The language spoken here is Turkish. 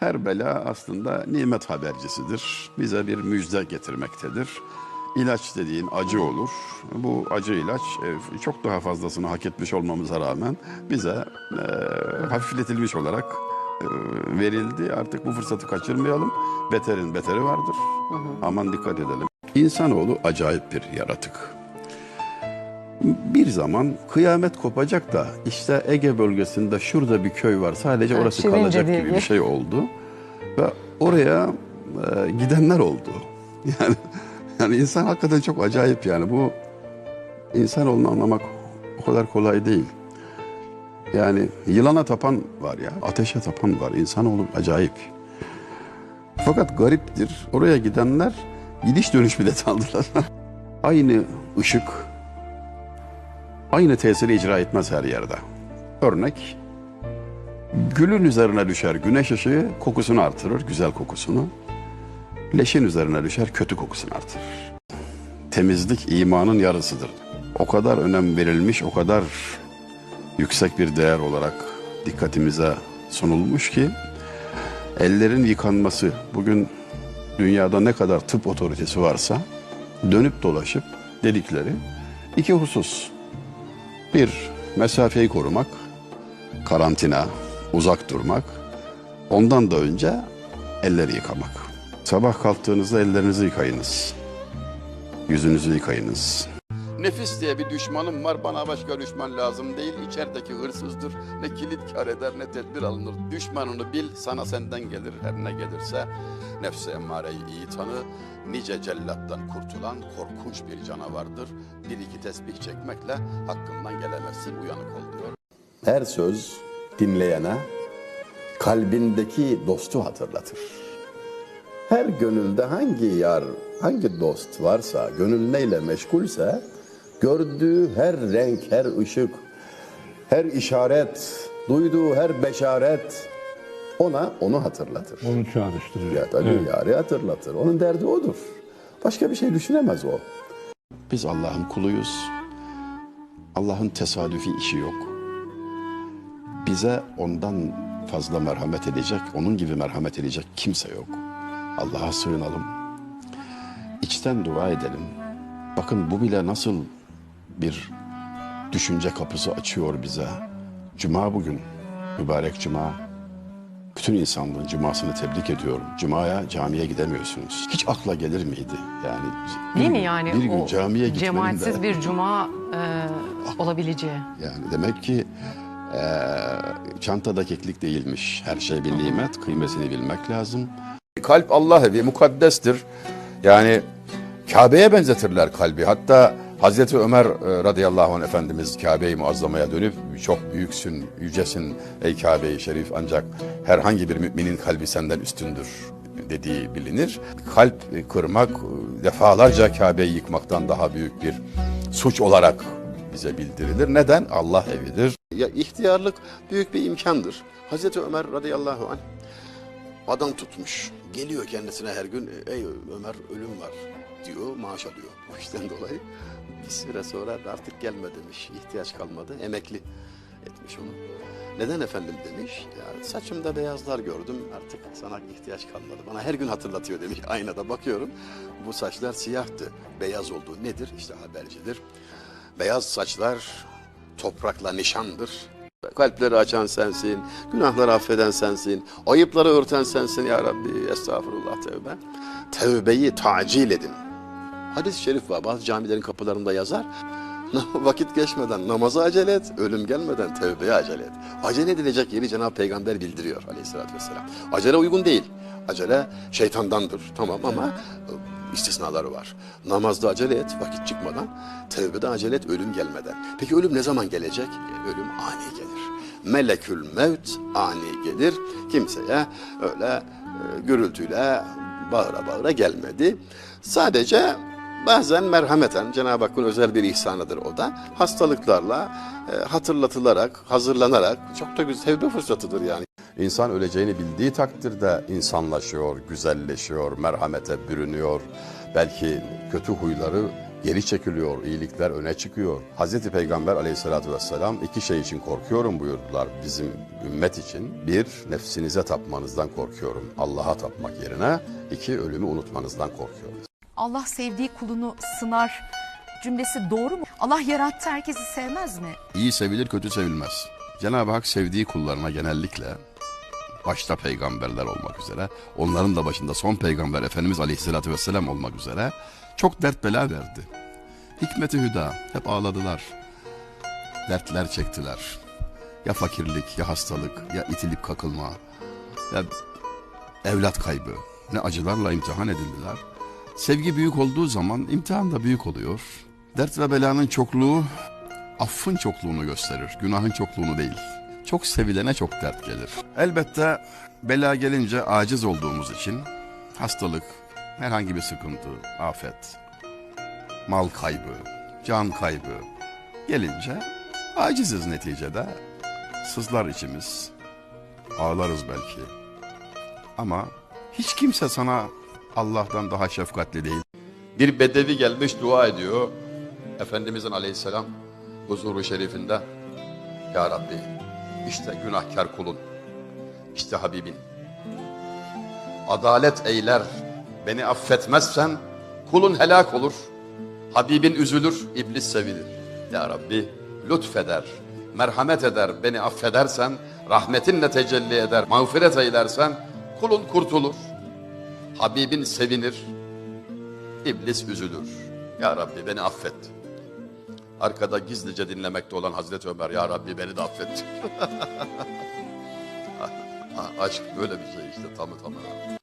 Her bela aslında nimet habercisidir. Bize bir müjde getirmektedir. İlaç dediğin acı olur. Bu acı ilaç e, çok daha fazlasını hak etmiş olmamıza rağmen bize e, hafifletilmiş olarak e, verildi. Artık bu fırsatı kaçırmayalım. Beterin beteri vardır. Aman dikkat edelim. İnsanoğlu acayip bir yaratık. Bir zaman kıyamet kopacak da işte Ege bölgesinde şurada bir köy var sadece orası Şirince kalacak diye gibi bir- şey oldu. Ve oraya e, gidenler oldu. Yani yani insan hakikaten çok acayip yani bu insanoğlunu anlamak o kadar kolay değil. Yani yılana tapan var ya, ateşe tapan var. İnsanoğlu acayip. Fakat gariptir. Oraya gidenler gidiş dönüş bileti aldılar. Aynı ışık, aynı tesiri icra etmez her yerde. Örnek, gülün üzerine düşer güneş ışığı kokusunu artırır, güzel kokusunu. Leşin üzerine düşer kötü kokusunu artırır. Temizlik imanın yarısıdır. O kadar önem verilmiş, o kadar yüksek bir değer olarak dikkatimize sunulmuş ki ellerin yıkanması bugün dünyada ne kadar tıp otoritesi varsa dönüp dolaşıp dedikleri iki husus. Bir, mesafeyi korumak, karantina, uzak durmak. Ondan da önce elleri yıkamak. Sabah kalktığınızda ellerinizi yıkayınız. Yüzünüzü yıkayınız. Nefis diye bir düşmanım var. Bana başka düşman lazım değil. İçerideki hırsızdır. Ne kilit kar eder ne tedbir alınır. Düşmanını bil sana senden gelir her ne gelirse. Nefsi emmareyi iyi tanı. Nice cellattan kurtulan korkunç bir canavardır. Bir iki tesbih çekmekle hakkından gelemezsin uyanık ol diyor. Her söz dinleyene kalbindeki dostu hatırlatır. Her gönülde hangi yar, hangi dost varsa, gönül neyle meşgulse, gördüğü her renk, her ışık, her işaret, duyduğu her beşaret ona onu hatırlatır. Onu çağrıştırıyor. Ya tabii yarı hatırlatır. Onun derdi odur. Başka bir şey düşünemez o. Biz Allah'ın kuluyuz. Allah'ın tesadüfi işi yok. Bize ondan fazla merhamet edecek, onun gibi merhamet edecek kimse yok. Allah'a sığınalım. İçten dua edelim. Bakın bu bile nasıl bir düşünce kapısı açıyor bize. Cuma bugün, mübarek cuma. Bütün insanlığın cumasını tebrik ediyorum. Cumaya, camiye gidemiyorsunuz. Hiç akla gelir miydi? Yani Değil bir mi gün- yani bir gün o camiye gitmenin cemaatsiz de- bir cuma e, olabileceği? yani demek ki eee, çantada keklik değilmiş. Her şey bir nimet, kıymetini bilmek lazım. Kalp Allah evi, mukaddestir. Yani Kabe'ye benzetirler kalbi. Hatta Hazreti Ömer e, radıyallahu anh Efendimiz Kabe'yi muazzamaya dönüp çok büyüksün, yücesin ey Kabe-i Şerif ancak herhangi bir müminin kalbi senden üstündür dediği bilinir. Kalp kırmak defalarca Kabe'yi yıkmaktan daha büyük bir suç olarak bize bildirilir. Neden? Allah evidir. Ya ihtiyarlık büyük bir imkandır. Hazreti Ömer radıyallahu anh adam tutmuş. Geliyor kendisine her gün ey Ömer ölüm var diyor maaş alıyor. Bu işten dolayı bir süre sonra artık gelme demiş. ihtiyaç kalmadı. Emekli etmiş onu. Neden efendim demiş. Ya saçımda beyazlar gördüm artık sana ihtiyaç kalmadı. Bana her gün hatırlatıyor demiş. Aynada bakıyorum. Bu saçlar siyahtı. Beyaz olduğu nedir? İşte habercidir. Beyaz saçlar toprakla nişandır. Kalpleri açan sensin, günahları affeden sensin, ayıpları örten sensin ya Rabbi. Estağfurullah tevbe. Tevbeyi tacil edin. Hadis-i şerif var. Bazı camilerin kapılarında yazar. Vakit geçmeden namaza acele et, ölüm gelmeden tevbeye acele et. Acele edilecek yeri Cenab-ı Peygamber bildiriyor aleyhissalatü vesselam. Acele uygun değil. Acele şeytandandır. Tamam ama e, istisnaları var. Namazda acele et vakit çıkmadan, tevbede acele et ölüm gelmeden. Peki ölüm ne zaman gelecek? E, Ölüm ani gelir. Melekül mevt ani gelir. Kimseye öyle e, gürültüyle bağıra bağıra gelmedi. Sadece bazen merhameten Cenab-ı Hakk'ın özel bir ihsanıdır o da. Hastalıklarla e, hatırlatılarak, hazırlanarak çok da güzel tevbe fırsatıdır yani. İnsan öleceğini bildiği takdirde insanlaşıyor, güzelleşiyor, merhamete bürünüyor. Belki kötü huyları geri çekiliyor, iyilikler öne çıkıyor. Hazreti Peygamber aleyhissalatü vesselam iki şey için korkuyorum buyurdular bizim ümmet için. Bir, nefsinize tapmanızdan korkuyorum. Allah'a tapmak yerine. iki ölümü unutmanızdan korkuyorum. Allah sevdiği kulunu sınar cümlesi doğru mu? Allah yarattı herkesi sevmez mi? İyi sevilir, kötü sevilmez. Cenab-ı Hak sevdiği kullarına genellikle başta peygamberler olmak üzere, onların da başında son peygamber Efendimiz Aleyhisselatü Vesselam olmak üzere çok dert bela verdi. Hikmeti hüda, hep ağladılar. Dertler çektiler. Ya fakirlik, ya hastalık, ya itilip kakılma, ya evlat kaybı. Ne acılarla imtihan edildiler. Sevgi büyük olduğu zaman imtihan da büyük oluyor. Dert ve belanın çokluğu affın çokluğunu gösterir, günahın çokluğunu değil. Çok sevilene çok dert gelir. Elbette bela gelince aciz olduğumuz için hastalık, herhangi bir sıkıntı, afet, mal kaybı, can kaybı gelince aciziz neticede. Sızlar içimiz, ağlarız belki. Ama hiç kimse sana Allah'tan daha şefkatli değil. Bir bedevi gelmiş dua ediyor. Efendimizin aleyhisselam huzuru şerifinde. Ya Rabbi işte günahkar kulun. işte Habibin. Adalet eyler. Beni affetmezsen kulun helak olur. Habibin üzülür, iblis sevinir. Ya Rabbi lütfeder, merhamet eder. Beni affedersen rahmetinle tecelli eder. Mağfiret eylersen kulun kurtulur. Habibin sevinir, iblis üzülür. Ya Rabbi beni affet. Arkada gizlice dinlemekte olan Hazreti Ömer ya Rabbi beni de affet. Aşk böyle bir şey işte tamı tamına.